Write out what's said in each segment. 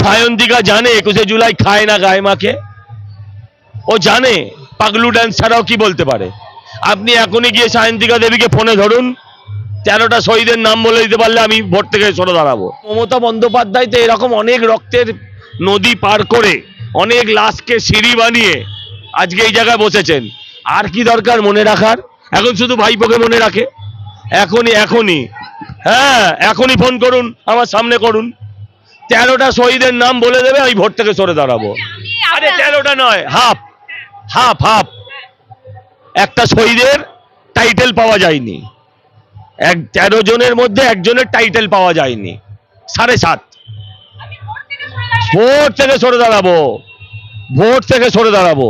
সায়ন্তিকা জানে একুশে জুলাই খায় না গায়ে মাকে ও জানে, পাগলু ড্যান্স ছাড়াও কি বলতে পারে? আপনি এখনই গিয়ে সায়ন্তিকা দেবীকে ফোনে ধরুন, তেরোটা শহীদের নাম বলে দিতে পারলে আমি ভোট থেকে সরে দাঁড়াবো। মমতা বন্দ্যোপাধ্যায় তো এরকম অনেক রক্তের নদী পার করে, অনেক লাশকে সিঁড়ি বানিয়ে আজকে এই জায়গায় বসেছেন। আর কি দরকার মনে রাখার? এখন শুধু ভাইপোকে মনে রাখে? এখনই এখনই। হ্যাঁ এখনই ফোন করুন, আমার সামনে করুন। তেরোটা শহীদের নাম বলে দেবে আমি ভোট থেকে সরে দাঁড়াবো। আরে তেরোটা নয় হাফ হাফ হাফ। একটা শহীদের টাইটেল পাওয়া যায়নি। এক তেরো জনের মধ্যে একজনের টাইটেল পাওয়া যায়নি। সাড়ে সাত। ভোট থেকে সরে দাঁড়াবো। ভোট থেকে সরে দাঁড়াবো।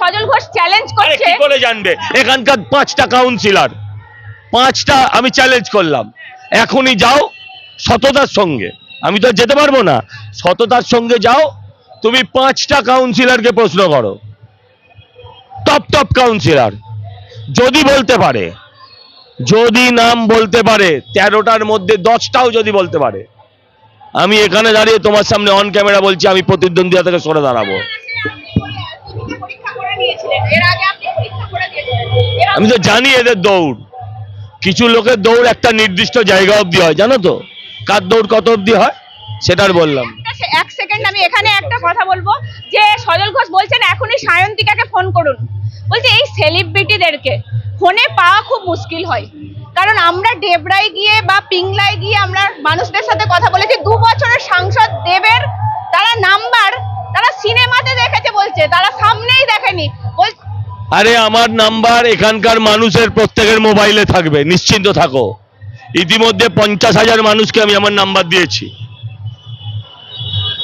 সজল ঘোষ চ্যালেঞ্জ করছে কি করে জানবে? এখানকার পাঁচটা কাউন্সিলর পাঁচটা আমি চ্যালেঞ্জ করলাম। এখনই যাও সততার সঙ্গে। আমি তো যেতে পারব না। সততার সঙ্গে যাও, তুমি পাঁচটা কাউন্সিলরকে প্রশ্ন করো। টপ টপ কাউন্সিলর যদি বলতে পারে, যদি নাম বলতে পারে, তেরোটার মধ্যে দশটাও যদি বলতে পারে, আমি এখানে দাঁড়িয়ে তোমার সামনে অন ক্যামেরা বলছি, আমি প্রতিদ্বন্দ্বিতা থেকে সরে দাঁড়াবো। আমি তো জানি এদের দৌড়। কিছু লোকের দৌড় একটা নির্দিষ্ট জায়গা অবধি হয়, জানো তো? কার দৌড় কত অবধি হয়? সেটার বললাম। এক সেকেন্ড আমি এখানে একটা কথা বলব। যে সজল ঘোষ বলছেন এখনই সায়ন্তিকাকে ফোন করুন। বলছে এই সেলিব্রিটিদেরকে ফোনে পাওয়া খুব মুশকিল হয়। কারণ আমরা ডেবরায় গিয়ে বা পিংলায় গিয়ে আমরা মানুষদের সাথে কথা বলেছি। দু বছরের সাংসদ দেবের তারা নাম্বার তারা সিনেমাতে দেখেছে বলছে তারা সামনেই দেখেনি। আরে আমার নাম্বার এখানকার মানুষের প্রত্যেকের মোবাইলে থাকবে নিশ্চিন্ত থাকো। ইতিমধ্যে পঞ্চাশ হাজার মানুষকে আমি আমার নাম্বার দিয়েছি।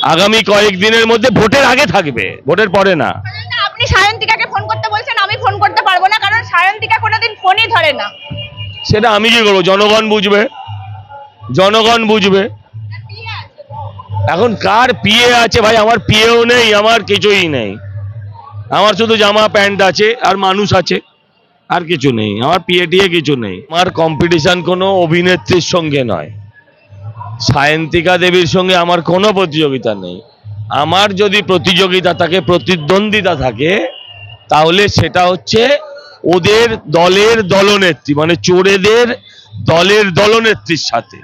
আগামী কয়েক দিনের মধ্যে ভোটের আগে থাকবে ভোটের পরে না। আপনি সায়ন্তিকাকে ফোন করতে বলছেন আমি ফোন করতে পারব না কারণ সায়ন্তিকা কোনোদিন ফোনই ধরে না। সেটা আমি কি করব? জনগণ বুঝবে। জনগণ বুঝবে। এখন কার পিএ আছে ভাই? আমার পিএও নেই আমার কিছুই নেই। আমার শুধু জামা প্যান্ট আছে আর মানুষ আছে আর কিছু নেই। আমার পিএ টিএ কিছু নেই। আমার কম্পিটিশন কোনো অভিনেত্রীর সঙ্গে নয়। সায়ন্তিকা দেবীর সঙ্গে আমার কোনো প্রতিযোগিতা নেই। আমার যদি প্রতিযোগিতা থাকে, প্রতিদ্বন্দ্বিতা থাকে, তাহলে সেটা হচ্ছে ওদের দলের দলনেত্রী মানে চোরেদের দলের দলনেত্রীর সাথে।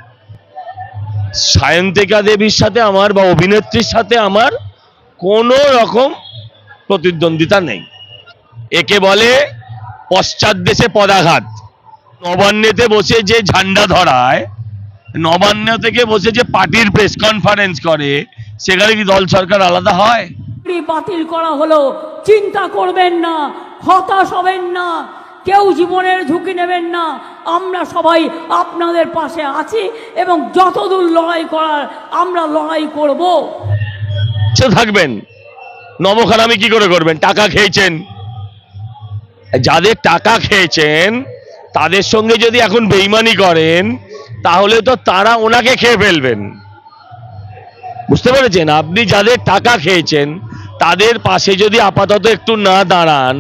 সায়ন্তিকা দেবীর সাথে আমার বা অভিনেত্রীর সাথে আমার কোনো রকম প্রতিদ্বন্দ্বিতা নেই। একে বলে পশ্চাৎ দেশে পদাঘাত। নবান্নেতে বসে যে ঝান্ডা ধরায় নবান্ন থেকে বসে যে পার্টির প্রেস কনফারেন্স করে সেখানে কি দল সরকার আলাদা হয়? বাতিল করা হলো চিন্তা করবেন না হতাশ হবেন না কেউ জীবনের ঝুঁকি নেবেন না আমরা সবাই আপনাদের পাশে আছি এবং যতদূর লড়াই করার আমরা লড়াই করব। সে থাকবেন। নবখানামি কি করে করবেন? টাকা খেয়েছেন। যাদের টাকা খেয়েছেন তাদের সঙ্গে যদি এখন বেইমানি করেন তাহলে তো তারা ওনাকে খেয়ে ফেলবেন। বুঝতে পেরেছেন? আপনি যাদের টাকা খেয়েছেন তাদের পাশে যদি আপাতত একটু না দাঁড়ান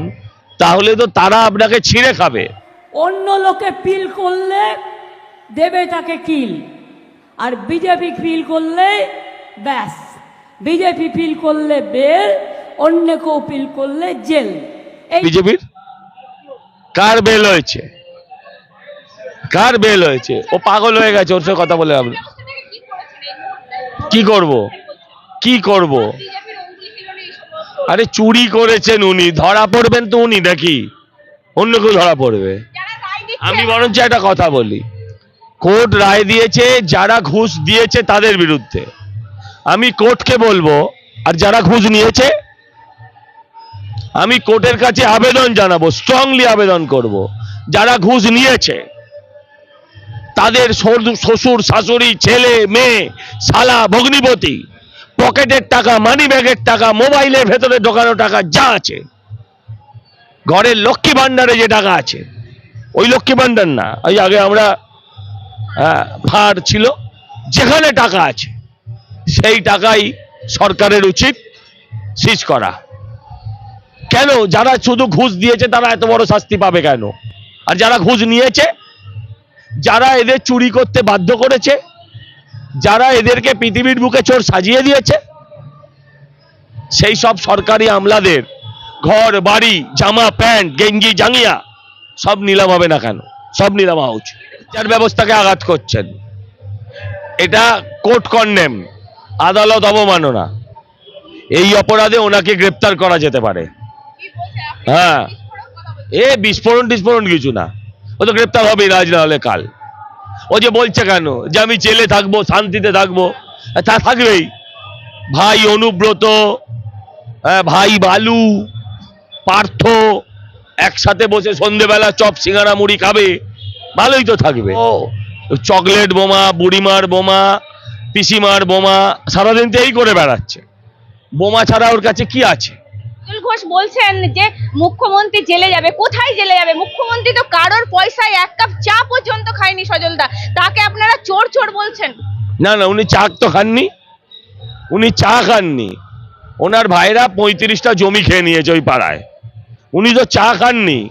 তাহলে তো তারা আপনাকে ছিঁড়ে খাবে। অন্য লোকে পিল করলে দেবে তাকে কিল। আর বিজেপি ফিল করলে ব্যাস। বিজেপি ফিল করলে বেল অন্য কেউ ফিল করলে জেল। বিজেপির? কার বেল হয়েছে? কার বেল হয়েছে? ও পাগল হয়ে গেছে, ওর সাথে কথা বলে আপনি কি করব? কি করব? আরে চুরি করেছেন উনি, ধরা পড়বেন তো উনি নাকি? অন্য কেউ ধরা পড়বে। আমি বরঞ্চ একটা কথা বলি। কোর্ট রায় দিয়েছে, যারা ঘুষ দিয়েছে তাদের বিরুদ্ধে। আমি কোর্টকে বলব, আর যারা ঘুষ নিয়েছে, আমি কোর্টের কাছে আবেদন জানাব স্ট্রংলি আবেদন করব। যারা ঘুষ নিয়েছে তাদের শ্বশুর শাশুড়ি ছেলে মেয়ে শালা ভগ্নিপতি পকেটের টাকা মানি ব্যাগের টাকা মোবাইলের ভেতরে ঢোকানো টাকা যা আছে। ঘরের লক্ষ্মী ভাণ্ডারে যে টাকা আছে ওই লক্ষ্মী ভাণ্ডার না ওই আগে আমরা হ্যাঁ, ফাঁড় ছিল যেখানে টাকা আছে সেই টাকাই সরকারের উচিত সিজ করা। কেন? যারা শুধু ঘুষ দিয়েছে তারা এত বড় শাস্তি পাবে কেন? আর যারা ঘুষ নিয়েছে যারা এদের চুরি করতে বাধ্য করেছে যারা এদেরকে পৃথিবীর বুকে চোর সাজিয়ে দিয়েছে সেই সব সরকারি আমলাদের ঘর বাড়ি জামা প্যান্ট গেঞ্জি জাঙ্গিয়া সব নিলাম হবে না কেন? সব নিলাম হওয়া উচিত। যার ব্যবস্থাকে আঘাত করছেন। এটা কোর্ট কন্ডেম আদালত অবমাননা। এই অপরাধে ওনাকে গ্রেপ্তার করা যেতে পারে। হ্যাঁ। এ বিস্ফোরণ টিস্ফোরণ কিছু না। ও তো গ্রেপ্তার হবেই রাজ না হলে কাল। ও যে বলছে কেন? যে আমি জেলে থাকব শান্তিতে থাকব তা থাকবেই। ভাই অনুব্রত হ্যাঁ, ভাই বালু পার্থ একসাথে বসে সন্ধেবেলা চপ সিঙ্গারা মুড়ি খাবে ভালোই তো থাকবে। ও। চকলেট বোমা বুড়িমার বোমা পিসিমার বোমা সারাদিন তো এই করে বেড়াচ্ছে। বোমা ছাড়া ওর কাছে কি আছে? অতুল ঘোষ বলছেন যে মুখ্যমন্ত্রী জেলে যাবে। কোথায় জেলে যাবে? মুখ্যমন্ত্রী তো কারোর পয়সায় এক কাপ চা পর্যন্ত খায়নি সজলদা। তাকে আপনারা চোর চোর বলছেন। না না, উনি চা তো খাননি। উনি চা খাননি। ওনার ভাইরা পঁয়ত্রিশটা জমি খেয়ে নিয়েছে ওই পাড়ায়। উনি তো চা খাননি।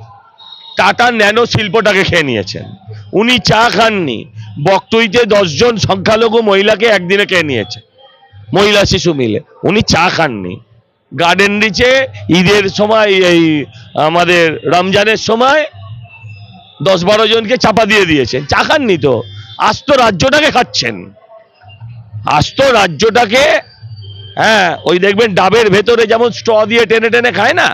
টাটা ন্যানো শিল্পটাকে খেয়ে নিয়েছেন। উনি চা খাননি। বক্তইতে দশজন সংখ্যালঘু মহিলাকে একদিনে খেয়ে নিয়েছে। মহিলা শিশু মিলে। উনি চা খাননি। গার্ডেন নিচে, ঈদের সময় এই আমাদের রমজানের সময় দশ বারো জনকে চাপা দিয়ে দিয়েছেন চা খাননি তো। আস্ত রাজ্যটাকে খাচ্ছেন। আস্ত রাজ্যটাকে হ্যাঁ ওই দেখবেন ডাবের ভেতরে যেমন স্ট দিয়ে টেনে টেনে খায় না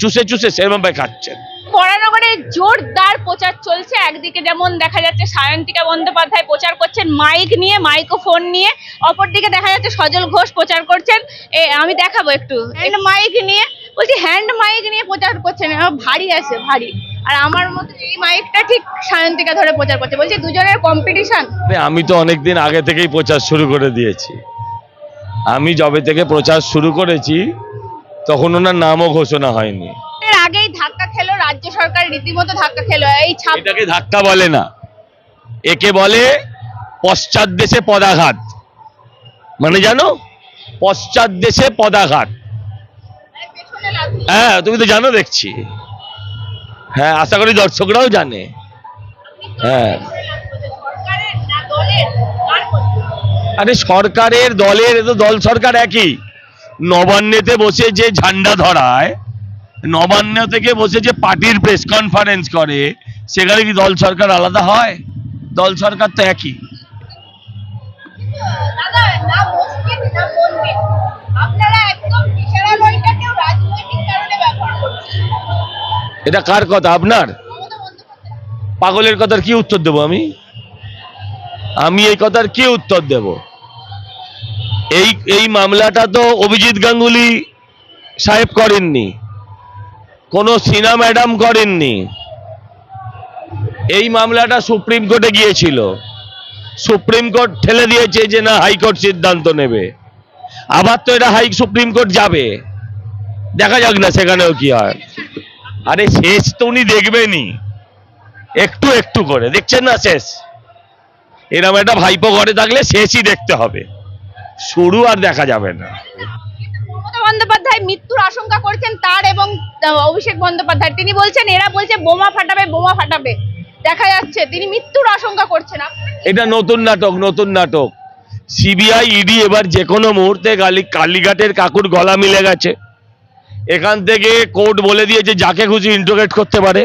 চুষে চুষে সেরকম ভাবে খাচ্ছেন। বরানগরে জোরদার প্রচার চলছে। একদিকে যেমন দেখা যাচ্ছে সায়ন্তিকা বন্দ্যোপাধ্যায় প্রচার করছেন মাইক নিয়ে মাইক্রোফোন নিয়ে। অপরদিকে দেখা যাচ্ছে সজল ঘোষ প্রচার করছেন। এ আমি দেখাবো একটু। হ্যান্ড মাইক নিয়ে বলছি হ্যান্ড মাইক নিয়ে প্রচার করছেন। ভারী আছে ভারী। আর আমার মতো এই মাইকটা ঠিক সায়ন্তিকা ধরে প্রচার করছে। বলছি দুজনের কম্পিটিশন আমি তো অনেকদিন আগে থেকেই প্রচার শুরু করে দিয়েছি। আমি যবে থেকে প্রচার শুরু করেছি তখন ওনার নামও ঘোষণা হয়নি। এর আগেই ধাক্কা রাজ্য সরকার রীতিমতো ধাক্কা খেলো। এই ছাপ এটাকে ধাক্কা বলে না। একে বলে পশ্চাৎ দেশে পদাঘাত। মানে জানো? পশ্চাৎ দেশে পদাঘাত। হ্যাঁ তুমি তো জানো দেখছি। হ্যাঁ আশা করি দর্শকরাও জানে। হ্যাঁ? আরে সরকারের দলের তো দল সরকার একই। নবান্নেতে বসে যে ঝান্ডা ধরায় নবান্ন থেকে বসে যে পার্টির প্রেস কনফারেন্স করে সেখানে কি দল সরকার আলাদা হয়? দল সরকার তো একই। এটা কার কথা? আপনার? পাগলের কথার কি উত্তর দেব আমি? আমি এই কথার কি উত্তর দেব? এই এই মামলাটা তো অভিজিৎ গাঙ্গুলি সাহেব করেননি। কোনো সিনা ম্যাডাম করেননি। এই মামলাটা সুপ্রিম কোর্টে গিয়েছিল। সুপ্রিম কোর্ট ঠেলে দিয়েছে যে না, হাইকোর্ট সিদ্ধান্ত নেবে। আবার তো এটা হাই সুপ্রিম কোর্ট যাবে। দেখা যাক না সেখানেও কি হয়। আরে শেষ তো উনি দেখবেনই। একটু একটু করে। দেখছেন না শেষ? এরকম একটা ভাইপো ঘরে থাকলে শেষই দেখতে হবে। শুরু আর দেখা যাবে না। মমতা মৃত্যুর আশঙ্কা করছেন তার এবং অভিষেক বন্দ্যোপাধ্যায়। তিনি বলছেন, এরা বলছে বোমা ফাটাবে বোমা ফাটাবে। দেখা যাচ্ছে, তিনি মৃত্যুর আশঙ্কা করছেন। এটা নতুন নাটক নতুন নাটক। সিবিআই, ইডি এবার যে কোনো মুহূর্তে গালি, কালীঘাটের কাকুর গলা মিলে গেছে। এখান থেকে কোর্ট বলে দিয়েছে, যাকে খুশি ইন্টোগ্রেট করতে পারে।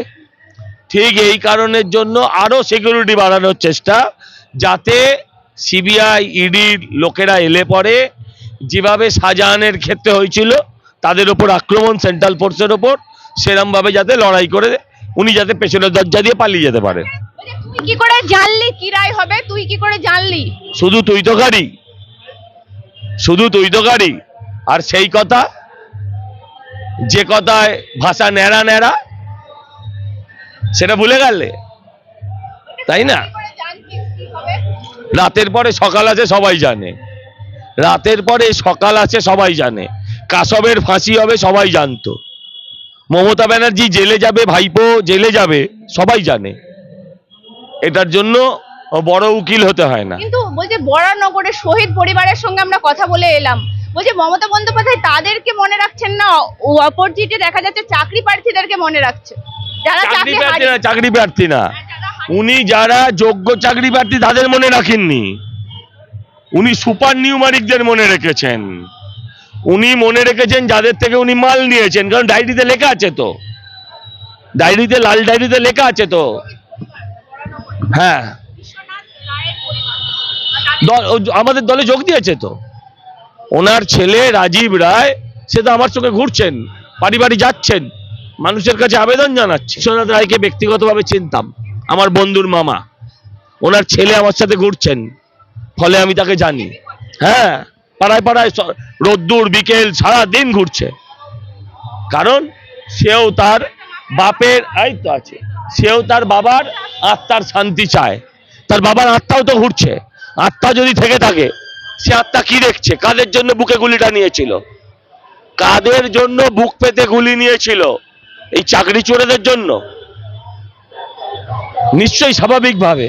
ঠিক এই কারণের জন্য আরও সিকিউরিটি বাড়ানোর চেষ্টা, যাতে সিবিআই, ইডির লোকেরা এলে পরে যেভাবে শাহজাহানের ক্ষেত্রে হয়েছিল তাদের ওপর আক্রমণ সেন্ট্রাল ফোর্সের ওপর সেরমভাবে যাতে লড়াই করে উনি যাতে পেছনের দরজা দিয়ে পালিয়ে যেতে পারে। বলছে, তুই কি করে জানলি কি রায় হবে? তুই কি করে জানলি? শুধু তুই তো গাড়ি। শুধু তুই তো গাড়ি। আর সেই কথা যে কথায় ভাষা ন্যাড়া ন্যাড়া সেটা ভুলে গেলে। তাই না? রাতের পরে সকাল আছে সবাই জানে। রাতের পরে সকাল আছে সবাই জানে। কাসবের ফাঁসি হবে সবাই জানতো। মমতা ব্যানার্জি জেলে যাবে ভাইপো জেলে যাবে সবাই জানে। এটার জন্য বড় উকিল হতে হয় না। কিন্তু বলছে বরানগরের শহীদ পরিবারের সঙ্গে আমরা কথা বলে এলাম। বলছে মমতা বন্দ্যোপাধ্যায় তাদেরকে মনে রাখছেন না অপরজিটে দেখা যাচ্ছে চাকরি প্রার্থীদেরকে মনে রাখছে। যারা চাকরি প্রার্থী না চাকরি প্রার্থী না। উনি যারা যোগ্য চাকরি প্রার্থী তাদের মনে রাখেননি। উনি সুপার নিউমারিকদের মনে রেখেছেন। উনি মনে রেখেছেন যাদের থেকে উনি মাল নিয়েছেন, কারণ ডায়েরিতে লেখা আছে তো। ডায়েরিতে, লাল ডায়েরিতে লেখা আছে তো। হ্যাঁ। আমাদের দলে যোগ দিয়েছে তো। ওনার ছেলে রাজীব রায়, সে তো আমার সঙ্গে ঘুরছেন, বাড়ি বাড়ি যাচ্ছেন, মানুষের কাছে আবেদন জানাচ্ছে। বিশ্বনাথ রায়কে ব্যক্তিগতভাবে চিনতাম, আমার বন্ধুর মামা। ওনার ছেলে আমার সাথে ঘুরছেন, ফলে আমি তাকে জানি। হ্যাঁ। পাড়ায় পাড়ায় রোদ্দুর বিকেল সারা দিন ঘুরছে। কারণ সেও তার বাপের তো আছে, সেও তার বাবার আত্মার শান্তি চায়। তার বাবার আত্মাও তো ঘুরছে। আত্মা যদি থেকে থাকে, সে আত্মা কি দেখছে? কাদের জন্য বুকে গুলিটা নিয়েছিল? কাদের জন্য বুক পেতে গুলি নিয়েছিল? এই চাকরি চোরেদের জন্য? নিশ্চয়ই স্বাভাবিকভাবে।